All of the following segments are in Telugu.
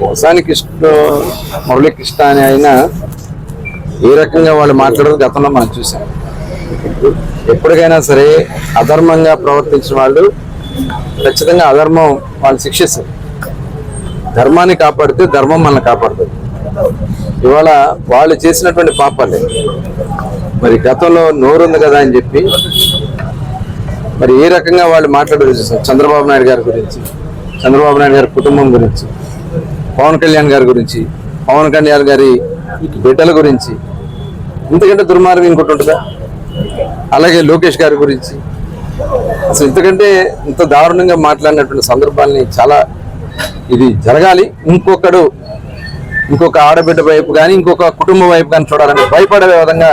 పోసాని కృష్ణ మురళీకృష్ణ అని ఆయన ఏ రకంగా వాళ్ళు మాట్లాడదు గతంలో మనం చూసాం. ఎప్పటికైనా సరే అధర్మంగా ప్రవర్తించిన వాళ్ళు ఖచ్చితంగా అధర్మం వాళ్ళు శిక్షిస్తారు. ధర్మాన్ని కాపాడితే ధర్మం మనల్ని కాపాడుతుంది. ఇవాళ వాళ్ళు చేసినటువంటి పాపాలే. మరి గతంలో నోరుంది కదా అని చెప్పి మరి ఏ రకంగా వాళ్ళు మాట్లాడారు చూసాం. చంద్రబాబు నాయుడు గారి గురించి చంద్రబాబు నాయుడు గారి కుటుంబం గురించి. పవన్ కళ్యాణ్ గారి గురించి పవన్ కళ్యాణ్ గారి బిడ్డల గురించి ఇంతకంటే దుర్మార్గం ఇంకోటి ఉంటుందా? అలాగే లోకేష్ గారి గురించి. అసలు ఇంతకంటే ఇంత దారుణంగా మాట్లాడినటువంటి సందర్భాల్ని చాలా ఇది జరగాలి. ఇంకొకడు ఇంకొక ఆడబిడ్డ వైపు కానీ ఇంకొక కుటుంబం వైపు కానీ చూడాలని భయపడే విధంగా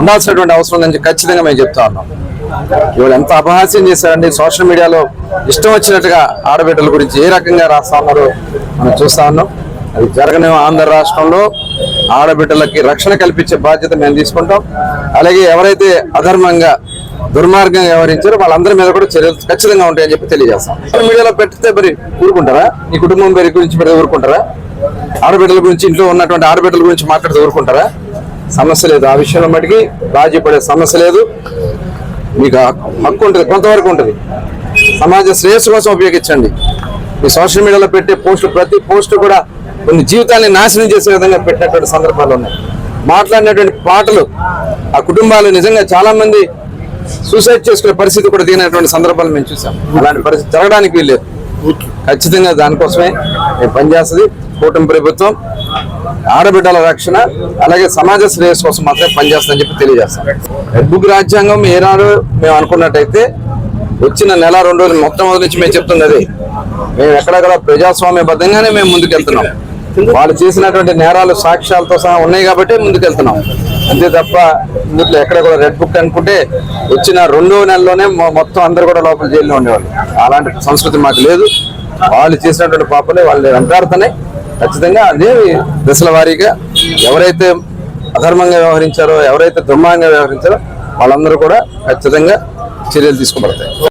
ఉండాల్సినటువంటి అవసరం ఉందని ఖచ్చితంగా మేము చెప్తా ఉన్నాం. ఇవాళ ఎంత అపహాస్యం చేశారండి సోషల్ మీడియాలో? ఇష్టం వచ్చినట్టుగా ఆడబిడ్డల గురించి ఏ రకంగా రాస్తా ఉన్నారో మనం చూస్తా ఉన్నాం. అది జరగని ఆంధ్ర రాష్ట్రంలో ఆడబిడ్డలకి రక్షణ కల్పించే బాధ్యత మేము తీసుకుంటాం. అలాగే ఎవరైతే అధర్మంగా దుర్మార్గంగా వ్యవహరించారో వాళ్ళందరి మీద కూడా చర్యలు ఖచ్చితంగా ఉంటాయని చెప్పి తెలియజేస్తాం. సోషల్ మీడియాలో పెడితే మరి ఊరుకుంటారా? నీ కుటుంబం పేరు గురించి పెడితే ఊరుకుంటారా? ఆడబిడ్డల గురించి ఇంట్లో ఉన్నటువంటి ఆడబిడ్డల గురించి మాట్లాడితే ఊరుకుంటారా? సమస్య లేదు. ఆ విషయంలో మటుకి రాజీ పడే సమస్య లేదు. మీకు హక్కు- ఉంటుంది కొంతవరకు ఉంటుంది. సమాజ శ్రేయస్సు కోసం ఉపయోగించండి. మీ సోషల్ మీడియాలో పెట్టే పోస్టులు ప్రతి పోస్ట్ కూడా కొన్ని జీవితాన్ని నాశనం చేసే విధంగా పెట్టినటువంటి సందర్భాలు ఉన్నాయి. మాట్లాడినటువంటి పాటలు ఆ కుటుంబాలు నిజంగా చాలామంది సూసైడ్ చేసుకునే పరిస్థితి కూడా దిగినటువంటి సందర్భాలు మేము చూసాం. అలాంటి పరిస్థితి జరగడానికి వీల్లేదు. ఖచ్చితంగా దానికోసమే మేము పనిచేస్తుంది. కూటమి ప్రభుత్వం ఆడబిడ్డల రక్షణ అలాగే సమాజ శ్రేయస్ కోసం మాత్రమే పనిచేస్తుందని చెప్పి తెలియజేస్తాం. రెడ్ బుక్ రాజ్యాంగం ఏనాడు మేము అనుకున్నట్టయితే వచ్చిన నెల రెండు రోజులు మొట్టమొదటి నుంచి మేము చెప్తున్నది మేము ఎక్కడెక్కడ ప్రజాస్వామ్యబద్ధంగానే మేము ముందుకెళ్తున్నాం. వాళ్ళు చేసినటువంటి నేరాలు సాక్ష్యాలతో సహా ఉన్నాయి కాబట్టి ముందుకెళ్తున్నాం. అంతే తప్ప ఇందులో ఎక్కడ కూడా రెడ్ బుక్ అనుకుంటే వచ్చిన రెండో నెలలోనే మొ- మొత్తం అందరు కూడా లోపల జైల్లో ఉండేవాళ్ళు. అలాంటి సంస్కృతి మాకు లేదు. వాళ్ళు చేసినటువంటి పాపలే వాళ్ళు వెంటాడుతున్నాయి ఖచ్చితంగా అదే దశల వారీగా ఎవరైతే అధర్మంగా వ్యవహరించారో ఎవరైతే దుర్మార్గంగా వ్యవహరించారో వాళ్ళందరూ కూడా ఖచ్చితంగా చర్యలు తీసుకోబడతాయి